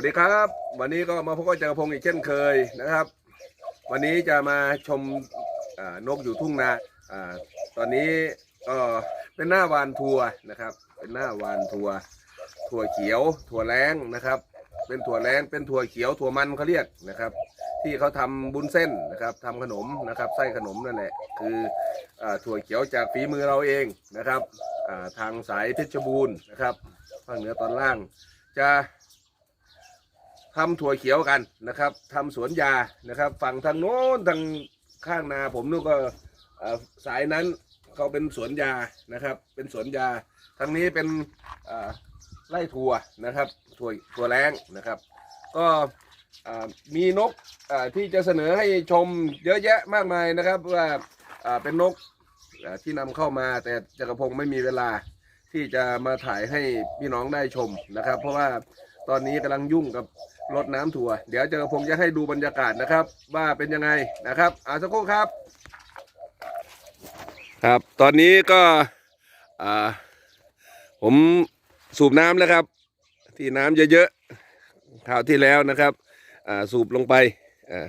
สวัสดีครับ วันนี้ก็มาพบกับจักรพงศ์อีกเช่นเคยนะครับ วันนี้จะมาชมนกอยู่ทุ่งนาตอนนี้ก็เป็นหน้าวานทัวนะครับ เป็นหน้าวานทัวถั่วเขียวถั่วแรงนะครับ เป็นถั่วแรงเป็นถั่วเขียวถั่วมันเขาเรียกนะครับ ที่เขาทำบุญเส้นนะครับทำขนมนะครับไส้ขนมนั่นแหละคืออถั่วเขียวจากฝีมือเราเองนะครับทางสายเพชรบูรณ์นะครับภาคเหนือตอนล่างจะ ทำถั่วเขียวกันนะครับทำสวนยานะครับ ฝั่งทางโน้นทางข้างนาผมนู่นก็สายนั้นเขาเป็นสวนยานะครับ เป็นสวนยาทางนี้เป็นไร่ถั่วนะครับถั่วถั่วแรงนะครับ ก็มีนกที่จะเสนอให้ชมเยอะแยะมากมายนะครับว่าเป็นนกที่นำเข้ามาแต่จักรพงศ์ไม่มีเวลาที่จะมาถ่ายให้พี่น้องได้ชมนะครับ เพราะว่าตอนนี้กำลังยุ่งกับ รดน้ำถั่ว เดี๋ยวเจอพงจะให้ดูบรรยากาศนะครับ ว่าเป็นยังไงนะครับอาสักครู่ครับ ครับ ตอนนี้ก็อ่าผมสูบน้ำแล้วครับ ที่น้ำเยอะๆคราวที่แล้วนะครับอ่าสูบลงไปอ่า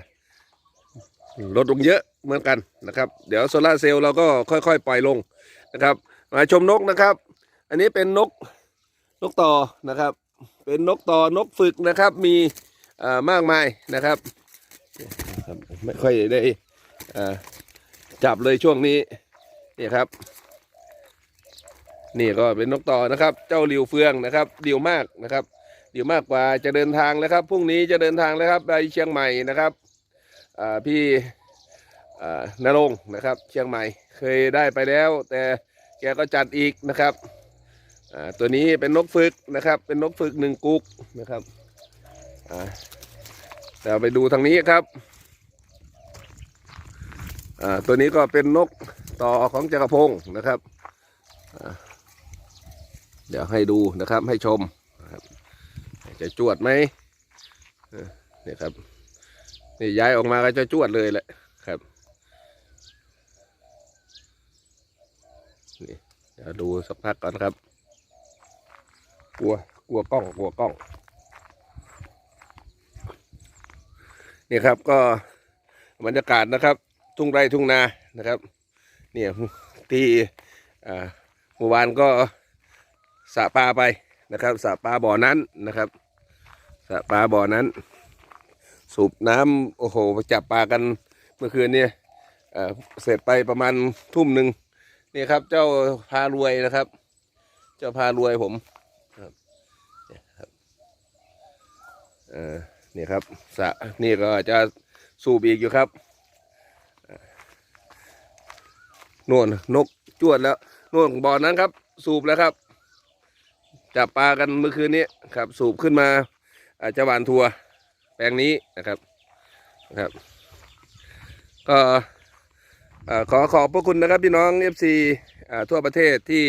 ลดลงเยอะเหมือนกันนะครับ เดี๋ยวโซลาเซลล์เราก็ค่อยๆ ปล่อยลงนะครับ มาชมนกนะครับ อันนี้เป็นนกนกต่อนะครับ เป็นนกต่อนกฝึกนะครับ มีอ่อมากมายนะครับ ไม่ค่อยได้จับเลยช่วงนี้นี่ครับ นี่ก็เป็นนกต่อนะครับ เจ้าหลิวเฟืองนะครับเดียวมากนะครับเดี่ยวมากกว่าจะเดินทางแล้วครับพรุ่งนี้จะเดินทางแล้วครับไปเชียงใหม่นะครับพี่อ่านรงนะครับ เชียงใหม่เคยได้ไปแล้ว แต่แกก็จัดอีกนะครับ อ่าตัวนี้เป็นนกฝึกนะครับ เป็นนกฝึกหนึ่งกุกนะครับอ่าเดี๋ยวไปดูทางนี้ครับอ่าตัวนี้ก็เป็นนกต่อของจักรพงศ์นะครับอ่าเดี๋ยวให้ดูนะครับให้ชมนะครับจะจวดไหมเนี่ครับนี่ย้ายออกมาก็จะจวดเลยแหละครับนี่เดี๋ยวดูสักพักก่อนครับ กลัว กลัวกล้อง กลัวกล้อง นี่ครับก็บรรยากาศนะครับ ทุ่งไร่ทุ่งนานะครับ เนี่ยที่อ่าเมื่อวานก็สะปลาไปนะครับสะปลาบ่อนั้นนะครับสะปลาบ่อนั้น สูบน้ำโอ้โหไปจับปลากันเมื่อคืนเนี่ยเสร็จไปประมาณทุ่มหนึ่งนี่ครับ เจ้าพารวยนะครับ เจ้าพารวยผม ออนี่ครับสะนี่ก็จะสูบอีกอยู่ครับน่นนกจวดแล้วน่นบ่อนั้นครับ สูบแล้วครับ จับปลากันเมื่อคืนนี้ครับ สูบขึ้นมา อาจจะหวานทัวแปลงนี้นะครับนะครับ ก็ขอขอบพระคุณนะครับพี่น้องเอฟซีทั่วประเทศที่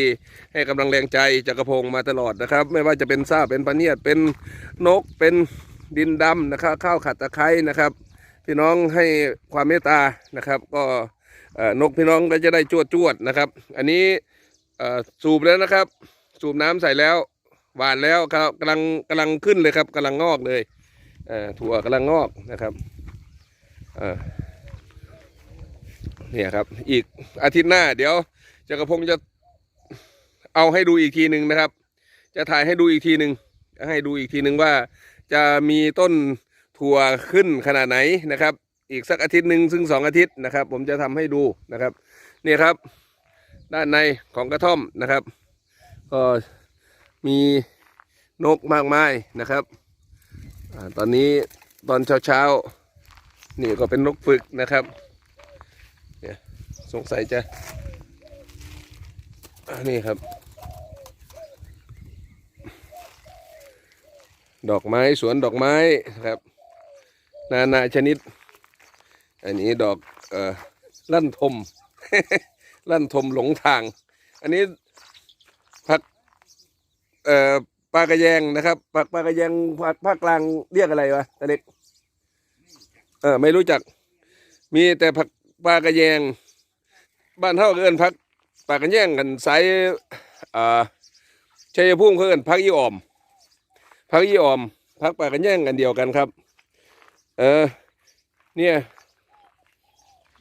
ให้กำลังแรงใจจักรพงมาตลอดนะครับ ไม่ว่าจะเป็นซาเป็นปลาเนียดเป็นนกเป็น ดินดำนะครับ ข้าวขัดตะไคร้นะครับ พี่น้องให้ความเมตตานะครับ ก็นกพี่น้องก็จะได้จวดจวดๆนะครับ อันนี้สูบแล้วนะครับ สูบน้ำใส่แล้วหวานแล้วครับกำลังกำลังขึ้นเลยครับกำลังงอกเลยถั่วกำลังงอกนะครับเนี่ยครับ อีกอาทิตย์หน้า เดี๋ยวจักรพงศ์จะเอาให้ดูอีกทีหนึ่งนะครับ จะถ่ายให้ดูอีกทีหนึ่งให้ดูอีกทีหนึ่งว่า จะมีต้นถั่วขึ้นขนาดไหนนะครับ อีกสักอาทิตย์หนึ่งซึ่งสองอาทิตย์นะครับ ผมจะทำให้ดูนะครับนี่ครับ ด้านในของกระท่อมนะครับ ก็มีนกมากมายนะครับอตอนนี้ตอนเช้าๆนี่ก็เป็นนกฝึกนะครับเนี่ยสงสัยจะนี่ครับ ดอกไม้สวนดอกไม้ครับ นานาชนิด อันนี้ดอกเอ่อลั่นทม ลั่นทมหลงทาง อันนี้ผักเอ่อปลากระแยงนะครับผักปลากระแยงภาคภาคกลางเรียกอะไรวะตาเล็กเออไม่รู้จัก มีแต่ผักปลากระแยง บ้านเท่าเอินผักปลากระแยงกันสายอ่าชัยภูมิเขาเอินผักอีออม ผักอีออมพักป่ากันแย่งกันเดียวกันครับ เออ เนี่ย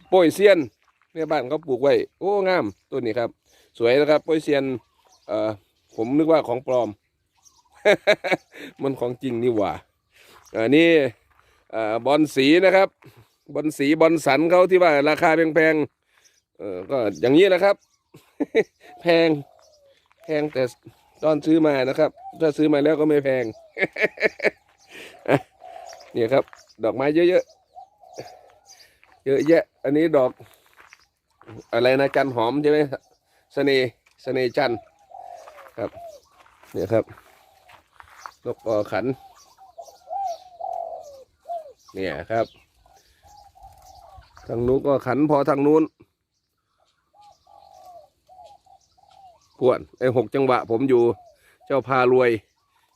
โป้ยเซียนเนี่ยบ้านเขาปลูกไว้ โอ้งามต้นนี้ครับ สวยนะครับโป้ยเซียน เอ่อผมนึกว่าของปลอม มันของจริงนี่หว่าอันนี้บอลสีนะครับ บอลสีบอลสันเขาที่ว่าราคาแพงๆเออก็อย่างนี้นะครับ แพงแพงแต่ ตอนซื้อมานะครับ ถ้าซื้อมาแล้วก็ไม่แพงเนี่ยครับ ดอกไม้เยอะๆเยอะแยะ อันนี้ดอก อะไรนะจันหอมใช่ไหมเสน่ห์เสน่ห์จันครับ เนี่ยครับนกกอขัน เนี่ยครับ ทางนู้นก็ขันพอทางนู้น พวนไอ้หกจังหวะ ผมอยู่เจ้าพารวย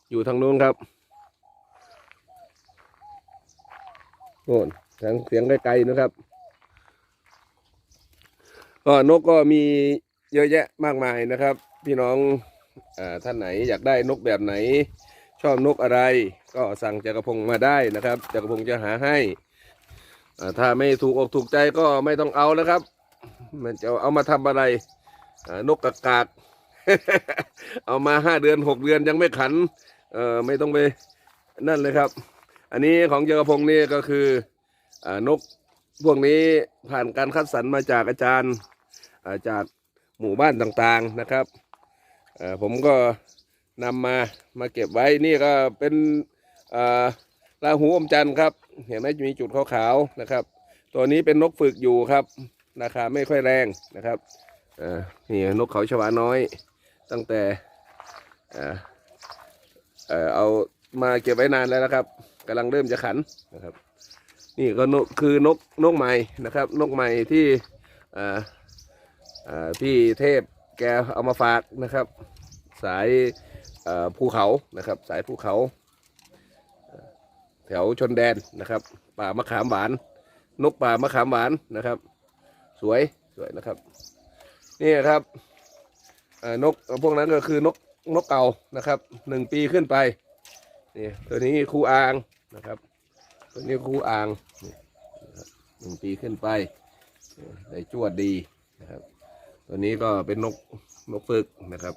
อยู่ทางนู้นครับโน่นเสียงเสียงไกลๆนะครับก็นกก็มีเยอะแยะมากมายนะครับ พี่น้องอท่านไหนอยากได้นกแบบไหน ชอบนกอะไร ก็สั่งจักรพงมาได้นะครับจักรพงจะหาให้ถ้าไม่ถูกอกถูกใจก็ไม่ต้องเอานะครับ มันจะเอามาทำอะไรนกกากาก เอามาห้าเดือนหกเดือนยังไม่ขัน เออไม่ต้องไปนั่นเลยครับ อันนี้ของเจักรพงนี่ก็คืออนกพวกนี้ผ่านการคัดสรรมาจากอาจารย์อาจากหมู่บ้านต่างๆนะครับผมก็นำมามาเก็บไว้นี่ก็เป็นอ่าราหูอมจันทร์ครับ เห็นไหมมีจุดขาวๆนะครับ ตัวนี้เป็นนกฝึกอยู่ครับ ราคาไม่ค่อยแรงนะครับนี่นกเขาชวาน้อย ตั้งแต่เออเอามาเก็บไว้นานแล้วนะครับกำลังเริ่มจะขันนะครับ นี่ก็นกคือนกนกใหม่นะครับ นกใหม่ที่พี่เทพแกเอามาฝากนะครับ สายภูเขานะครับ สายภูเขา แถวชนแดนนะครับ ป่ามะขามหวาน นกป่ามะขามหวานนะครับ สวยสวยนะครับ นี่ครับ นกพวกนั้นก็คือนกนกเก่านะครับหนึ่งปีขึ้นไปนี่ตัวนี้ครูอ่างนะครับ ตัวนี้ครูอ่างหนึ่งปีขึ้นไปได้จวดดีนะครับ ตัวนี้ก็เป็นนกนกฝึกนะครับ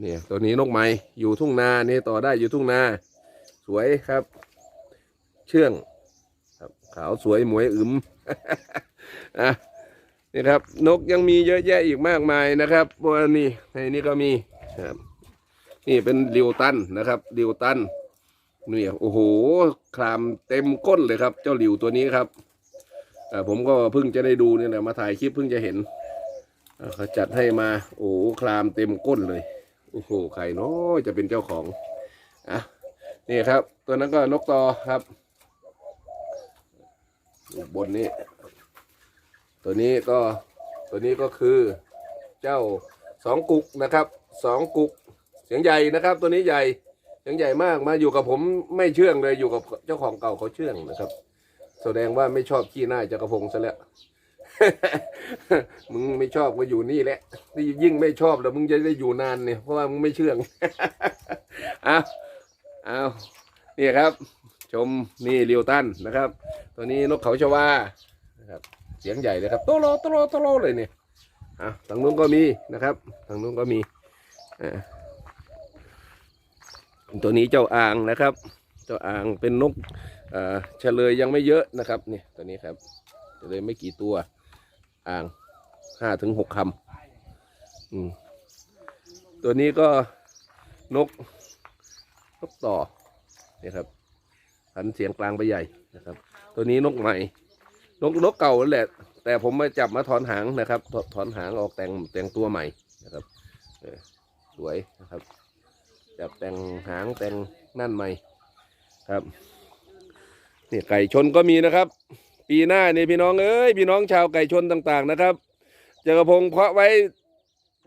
เนี่ยตัวนี้นกไหมอยู่ทุ่งนานี่ต่อได้อยู่ทุ่งนา สวยครับ เชื่องครับขาวสวยหมวยอึมอะ นี่ครับ นกยังมีเยอะแยะอีกมากมายนะครับพวกนี้ในนี้ก็มีครับ นี่เป็นริวตันนะครับริวตันนี่โอ้โหคลามเต็มก้นเลยครับ เจ้าหลิวตัวนี้ครับผมก็เพิ่งจะได้ดูเนี่ยนะมาถ่ายคลิปเพิ่งจะเห็นเขาจัดให้มา โอ้โหคลามเต็มก้นเลยโอ้โหใครเนาะจะเป็นเจ้าของอะนี่ครับ ตัวนั้นก็นกตอครับ บนนี้ ตัวนี้ก็ตัวนี้ก็คือเจ้าสองกุกนะครับสองกุกเสียงใหญ่นะครับ ตัวนี้ใหญ่เสียงใหญ่มากมาอยู่กับผมไม่เชื่องเลยอยู่กับเจ้าของเก่าเขาเชื่องนะครับ แสดงว่าไม่ชอบขี้หน้าจักรพงศ์ซะแล้วมึงไม่ชอบก็อยู่นี่แหละนี่ยิ่งไม่ชอบแล้วมึงจะได้อยู่นานเนี่ยเพราะว่ามึงไม่เชื่องเอาเอานี่ครับ ชมนี่เรียวตันนะครับ ตัวนี้นกเขาชวานะครับ เสียงใหญ่เลยครับโตโลโตโลโตโลเลยเนี่ยอะทางนู้นก็มีนะครับทางนู้นก็มีอ่าตัวนี้เจ้าอ่างนะครับ เจ้าอ่างเป็นนกเอ่อเฉลยยังไม่เยอะนะครับเนี่ยตัวนี้ครับเฉลยไม่กี่ตัวอ่างห้าถึงหกคำอืมตัวนี้ก็นกนกต่อเนี่ยครับ หันเสียงกลางไปใหญ่นะครับ ตัวนี้นกใหม่ นกนกเก่านั่นแหละ แต่ผมมาจับมาถอนหางนะครับถถอนหางออกแต่งแต่งตัวใหม่นะครับสวยนะครับ จับแต่งหางแต่งนั่นใหม่ครับนี่ไก่ชนก็มีนะครับ ปีหน้านี่พี่น้องเอ้ยพี่น้องชาวไก่ชนต่างๆนะครับจักรพงเพาะไว้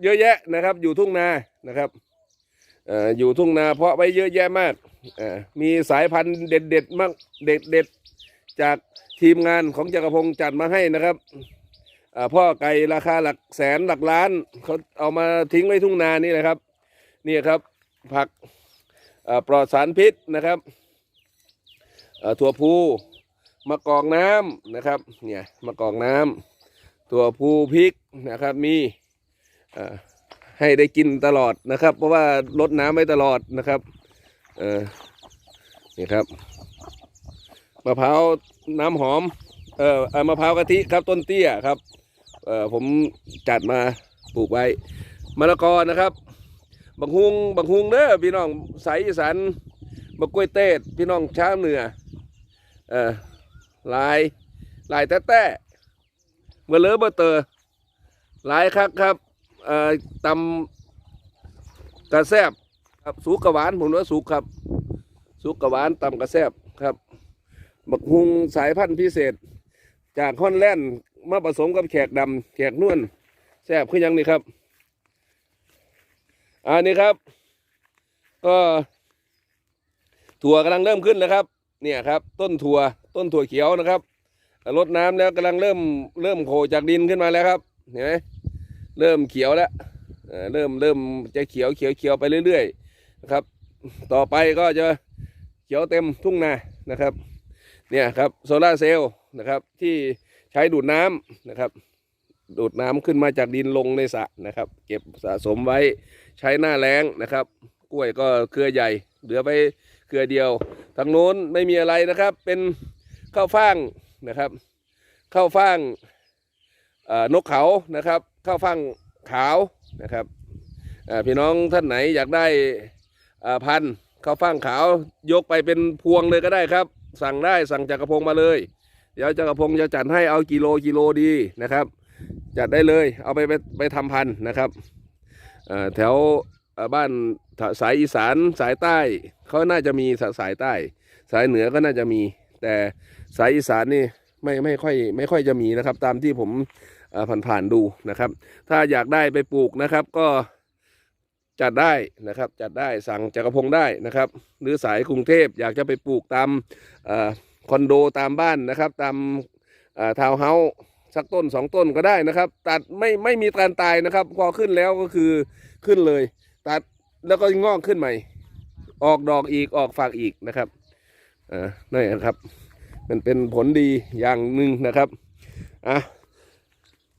เยอะแยะนะครับ อยู่ทุ่งนานะครับเอ่ออยู่ทุ่งนาเพาะไว้เยอะแยะมากอ่อมีสายพันธุ์เด็ดๆมากเด็ดๆจาก ทีมงานของจักรพงศ์จัดมาให้นะครับพ่อไก่ราคาหลักแสนหลักล้านเขาเอามาทิ้งไว้ทุ่งนานี่แหละครับ นี่ครับผักปลอดสารพิษนะครับถั่วพูมะกอกน้ำนะครับเนี่ยมะกอกน้ำถั่วพูพริกนะครับมีให้ได้กินตลอดนะครับ เพราะว่าลดน้ำไว้ตลอดนะครับเออนี่ครับ มะพร้าวน้ำหอม เอ่อมะพร้าวกะทิครับต้นเตี้ยครับ เอ่อผมจัดมาปลูกไว้มะละกอนะครับ บักฮุงบักฮุงเด้อพี่น้องสายอีสานบักล้วยเต้พี่น้องช้าวเหนือเอ่อลายลายแต้แต้เมื่อเลอเบอเตอร์ลายครับครับเอ่อตำกระแซบครับสุกกระหวานผมว่าสุกครับ สุกกระหวานตำกระแซบครับ บักฮุงสายพันธุ์พิเศษ จากฮอนแลนด์มาผสมกับแขกดำแขกนวลแซ่บคือหยังนี่ครับอันนี้ครับ ก็ถั่วกำลังเริ่มขึ้นแล้วครับ เนี่ยครับ ต้นถั่วต้นถั่วเขียวนะครับรดน้ำแล้วกำลังเริ่มเริ่มโผล่จากดินขึ้นมาแล้วครับเห็นไหมเริ่มเขียวแล้วเริ่มเริ่มจะเขียวเขียวเขียวไปเรื่อยๆนะครับ ต่อไปก็จะเขียวเต็มทุ่งนานะครับ เนี่ยครับโซลาเซลล์นะครับที่ใช้ดูดน้ำนะครับ ดูดน้ำขึ้นมาจากดินลงในสระนะครับ เก็บสะสมไว้ใช้หน้าแล้งนะครับ กล้วยก็เครือใหญ่ เหลือไปเครือเดียวทางโน้นไม่มีอะไรนะครับ เป็นข้าวฟ่างนะครับข้าวฟ่างนกเขานะครับข้าวฟ่างขาวนะครับพี่น้องท่านไหนอยากได้พันธุ์ข้าวฟ่างขาวยกไปเป็นพวงเลยก็ได้ครับ สั่งได้สั่งจากกระพงมาเลย เดี๋ยวจากกระพงจะจัดให้เอากิโลกิโลดีนะครับ จัดได้เลยเอาไปไปไปทำพันธุ์นะครับแถวบ้านสายอีสานสายใต้เขาน่าจะมีสายใต้ สายเหนือก็น่าจะมี แต่สายอีสานนี่ไม่ไม่ค่อยไม่ค่อยจะมีนะครับ ตามที่ผมผ่านๆดูนะครับ ถ้าอยากได้ไปปลูกนะครับ ก็ จัดได้นะครับจัดได้สั่งจากกระพงได้นะครับ หรือสายกรุงเทพอยากจะไปปลูกตามอคอนโดตามบ้านนะครับ ตามทาวน์เฮาส์สักต้นสองต้นก็ได้นะครับ ตัดไม่ไม่มีการตายนะครับ พอขึ้นแล้วก็คือขึ้นเลย ตัดแล้วก็งอกขึ้นใหม่ ออกดอกอีกออกฝากอีกนะครับอ่านั่นะครับ มันเป็นผลดีอย่างหนึ่งนะครับอะ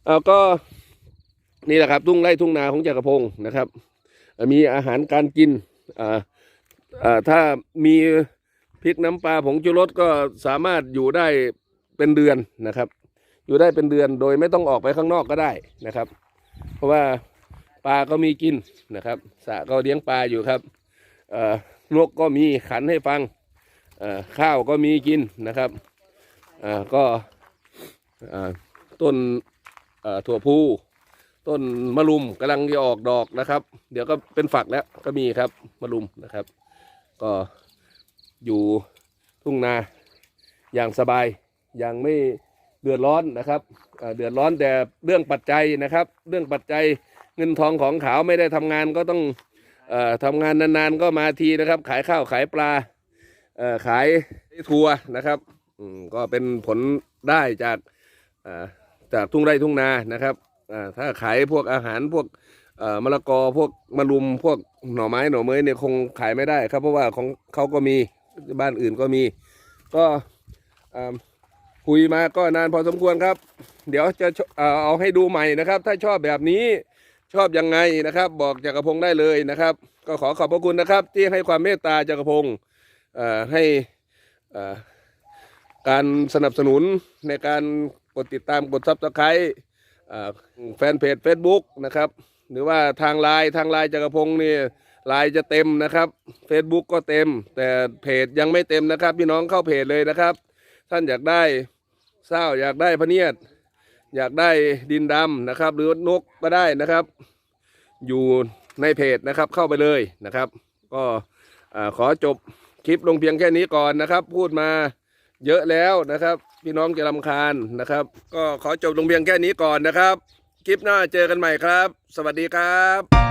เอาก็นี่แหละครับ ทุ่งไร่ทุ่งนาของจักรพงศ์นะครับ มีอาหารการกินอ่าอ่าถ้ามีพริกน้ำปลาผงชูรสก็สามารถอยู่ได้เป็นเดือนนะครับ อยู่ได้เป็นเดือนโดยไม่ต้องออกไปข้างนอกก็ได้นะครับ เพราะว่าปลาก็มีกินนะครับสะก็เลี้ยงปลาอยู่ครับอ่อนกก็มีขันให้ฟังอ่อข้าวก็มีกินนะครับอ่าก็อ่าต้นอ่อถั่วพู ต้นมะลุมกำลังจะออกดอกนะครับ เดี๋ยวก็เป็นฝักแล้วก็มีครับมะลุมนะครับ ก็อยู่ทุ่งนาอย่างสบายอย่างไม่เดือดร้อนนะครับเดือดร้อนแต่เรื่องปัจจัยนะครับ เรื่องปัจจัยเงินทองของขาวไม่ได้ทำงานก็ต้องออทำงานนานๆก็มาทีนะครับ ขายข้าวขายปลาขายทัวนะครับก็เป็นผลได้จากจากทุ่งไร่ทุ่งนานะครับ ถ้าขายพวกอาหารพวกมะละกอพวกมะรุมพวกหน่อไม้หน่อเมยเนี่ยคงขายไม่ได้ครับ เพราะว่าของเขาก็มีบ้านอื่นก็มี ก็คุยมาก็นานพอสมควรครับ เดี๋ยวจะเอาให้ดูใหม่นะครับ ถ้าชอบแบบนี้ชอบยังไงนะครับ บอกจักรพงศ์ได้เลยนะครับ ก็ขอขอบพระคุณนะครับ ที่ให้ความเมตตาจักรพงศ์ให้การสนับสนุนในการกดติดตามกดซับสไครต์ แฟนเพจ Facebook นะครับ หรือว่าทางไลน์ทางไลน์จักรพงศ์นี่ไลน์จะเต็มนะครับ Facebook ก็เต็ม แต่เพจยังไม่เต็มนะครับ พี่น้องเข้าเพจเลยนะครับ ท่านอยากได้เศร้าอยากได้พเนียด อยากได้ดินดำนะครับ หรือนกก็ได้นะครับ อยู่ในเพจนะครับเข้าไปเลยนะครับ ก็ขอจบคลิปลงเพียงแค่นี้ก่อนนะครับ พูดมาเยอะแล้วนะครับ พี่น้องจะรำคาญนะครับ ก็ขอจบลงเพียงแค่นี้ก่อนนะครับ คลิปหน้าเจอกันใหม่ครับ สวัสดีครับ